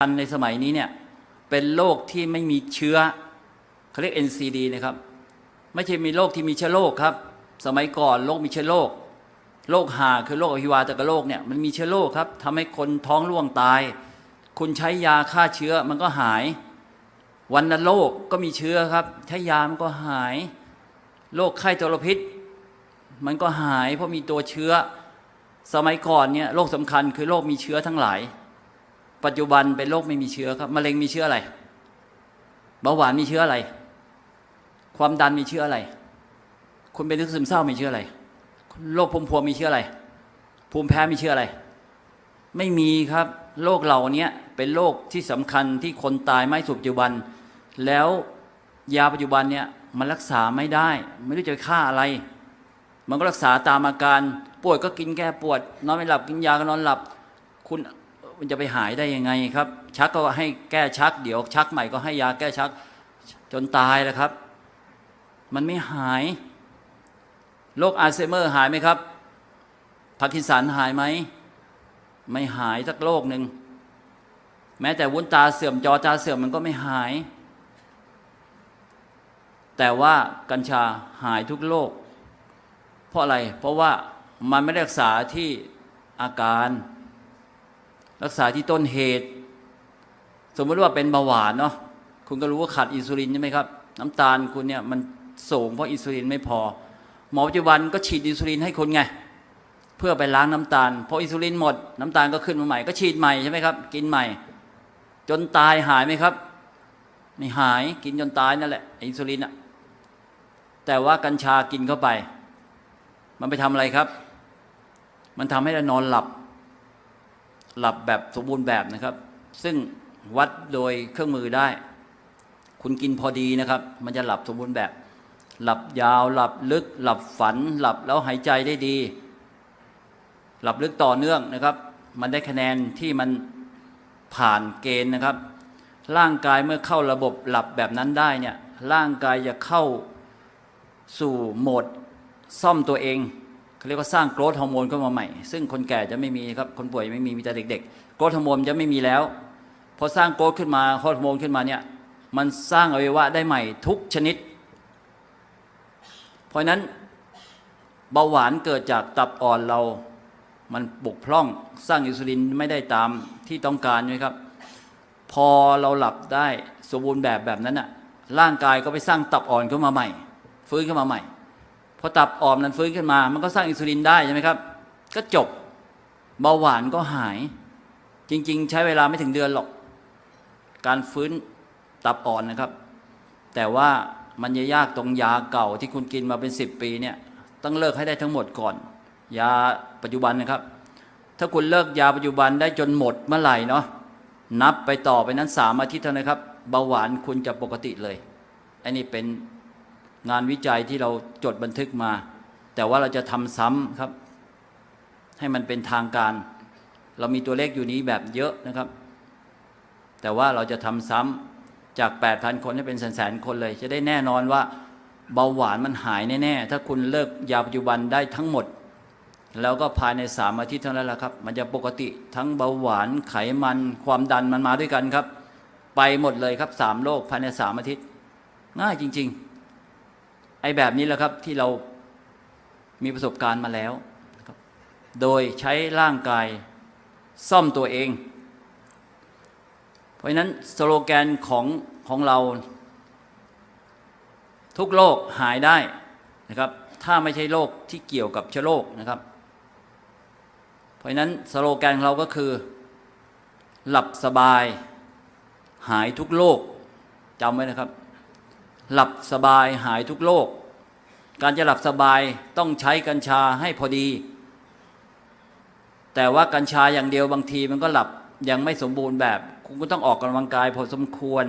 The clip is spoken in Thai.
คัญในสมัยนี้เนี่ยเป็นโรคที่ไม่มีเชื้อเขาเรียก NCD นะครับ ไม่ใช่มีโรคที่มีเชื้อโรคครับ สมัยก่อนโรคมีเชื้อโรคโรคหาคือโรคอหิวาตกโรคเนี่ยมันมีเชื้อโรคครับทำให้คนท้องร่วงตาย คุณใช้ยาฆ่าเชื้อมันก็หาย วันโรคก็มีเชื้อครับ ใช้ยามันก็หายโรคไข้ทรพิษ มันก็หายเพราะมีตัวเชื้อ สมัยก่อนเนี่ยโรคสำคัญคือโรคมีเชื้อทั้งหลาย ปัจจุบันเป็นโรคไม่มีเชื้อครับมะเร็งมีเชื้ออะไรเบาหวานมีเชื้ออะไร ความดันมีเชื้ออะไรคุณเป็นโรคซึมเศร้ามีเชื้ออะไรโรคภูมิพวงมีเชื้ออะไร ภูมิแพ้มีเชื้ออะไร ไม่มีครับโรคเหล่านี้เป็นโรคที่สำคัญที่คนตายไม่สุดปัจจุบัน แล้วยาปัจจุบันเนี่ยมันรักษาไม่ได้ ไม่รู้จะฆ่าอะไร มันก็รักษาตามอาการปวดก็กินแก้ปวด นอนไม่หลับกินยาก็นอนหลับ คุณ มันจะไปหายได้ยังไงครับ ชักก็ให้แก้ชัก เดี๋ยวชักใหม่ก็ให้ยาแก้ชัก จนตายแล้วครับ มันไม่หายโรคอัลไซเมอร์หายไหมครับพาร์กินสันหายไหมไม่หายสักโรคหนึ่งแม้แต่วุ้นตาเสื่อมจอตาเสื่อมมันก็ไม่หาย แต่ว่ากัญชาหายทุกโรคเพราะอะไร เพราะว่ามันไม่รักษาที่อาการ รักษาที่ต้นเหตุ สมมติว่าเป็นเบาหวานเนาะคุณก็รู้ว่าขาดอินซูลินใช่ไหมครับ น้ำตาลคุณเนี่ยมันสูงเพราะอินซูลินไม่พอ หมอปัจจุบันก็ฉีดอินซูลินให้คุณไง เพื่อไปล้างน้ำตาลพออินซูลินหมด น้ำตาลก็ขึ้นมาใหม่ก็ฉีดใหม่ใช่ไหมครับ กินใหม่ จนตายหายไหมครับ ไม่หายกินจนตายนั่นแหละอินซูลินอะแต่ว่ากัญชากินเข้าไป มันไปทำอะไรครับ มันทำให้เรานอนหลับ หลับแบบสมบูรณ์แบบนะครับ ซึ่งวัดโดยเครื่องมือได้ คุณกินพอดีนะครับ มันจะหลับสมบูรณ์แบบ หลับยาว หลับลึก หลับฝัน หลับแล้วหายใจได้ดี หลับลึกต่อเนื่องนะครับ มันได้คะแนนที่มันผ่านเกณฑ์นะครับ ร่างกายเมื่อเข้าระบบหลับแบบนั้นได้เนี่ยร่างกายจะเข้าสู่โหมดซ่อมตัวเอง เขาเรียกว่าสร้างโกรทฮอร์โมนขึ้นมาใหม่ ซึ่งคนแก่จะไม่มีครับคนป่วยไม่มีมีแต่เด็กๆโกรทฮอร์โมนจะไม่มีแล้วพอสร้างโกรทขึ้นมาฮอร์โมนขึ้นมาเนี่ยมันสร้างอวัยวะได้ใหม่ทุกชนิด เพราะนั้นเบาหวานเกิดจากตับอ่อนเรา มันบกพร่องสร้างอินซูลินไม่ได้ตามที่ต้องการใช่ไหมครับ พอเราหลับได้สมบูรณ์แบบแบบนั้นน่ะร่างกายก็ไปสร้างตับอ่อนขึ้นมาใหม่ ฟื้นขึ้นมาใหม่ อตับอ่อนนั้นฟื้นขึ้นมา มันก็สร้างอินซูลินได้ใช่ไหมครับ ก็จบเบาหวานก็หาย จริง ๆ ใช้เวลาไม่ถึงเดือนหรอก การฟื้นตับอ่อนนะครับ แต่ว่ามันจะยากตรงยาเก่าที่คุณกินมาเป็นสิบปีเนี่ยต้องเลิกให้ได้ทั้งหมดก่อน ยาปัจจุบันนะครับ ถ้าคุณเลิกยาปัจจุบันได้จนหมดเมื่อไหร่เนาะนับไปต่อไปนั้นสามอาทิตย์เท่านั้นครับเบาหวานคุณจะปกติเลยอันนี้เป็น งานวิจัยที่เราจดบันทึกมา แต่ว่าเราจะทำซ้ำครับ ให้มันเป็นทางการ เรามีตัวเลขอยู่นี้แบบเยอะนะครับ แต่ว่าเราจะทำซ้ำจาก 8,000 คนให้เป็นแสนๆคนเลย จะได้แน่นอนว่าเบาหวานมันหายแน่ๆ ถ้าคุณเลิกยาปัจจุบันได้ทั้งหมด แล้วก็ภายในสามอาทิตย์เท่านั้นแหละครับ มันจะปกติทั้งเบาหวานไขมันความดันมันมาด้วยกันครับ ไปหมดเลยครับสามโรคภายในสามอาทิตย์ง่ายจริง ๆ ไอ้แบบนี้แหละครับที่เรามีประสบการณ์มาแล้ว โดยใช้ร่างกายซ่อมตัวเอง เพราะฉะนั้นสโลแกนของของเรา ทุกโรคหายได้นะครับ ถ้าไม่ใช่โรคที่เกี่ยวกับเชื้อโรคนะครับ เพราะฉะนั้นสโลแกนของเราก็คือ หลับสบายหายทุกโรคจำไว้นะครับ หลับสบายหายทุกโรคการจะหลับสบายต้องใช้กัญชาให้พอดี แต่ว่ากัญชาอย่างเดียวบางทีมันก็หลับยังไม่สมบูรณ์แบบ คุณก็ต้องออกกำลังกายพอสมควร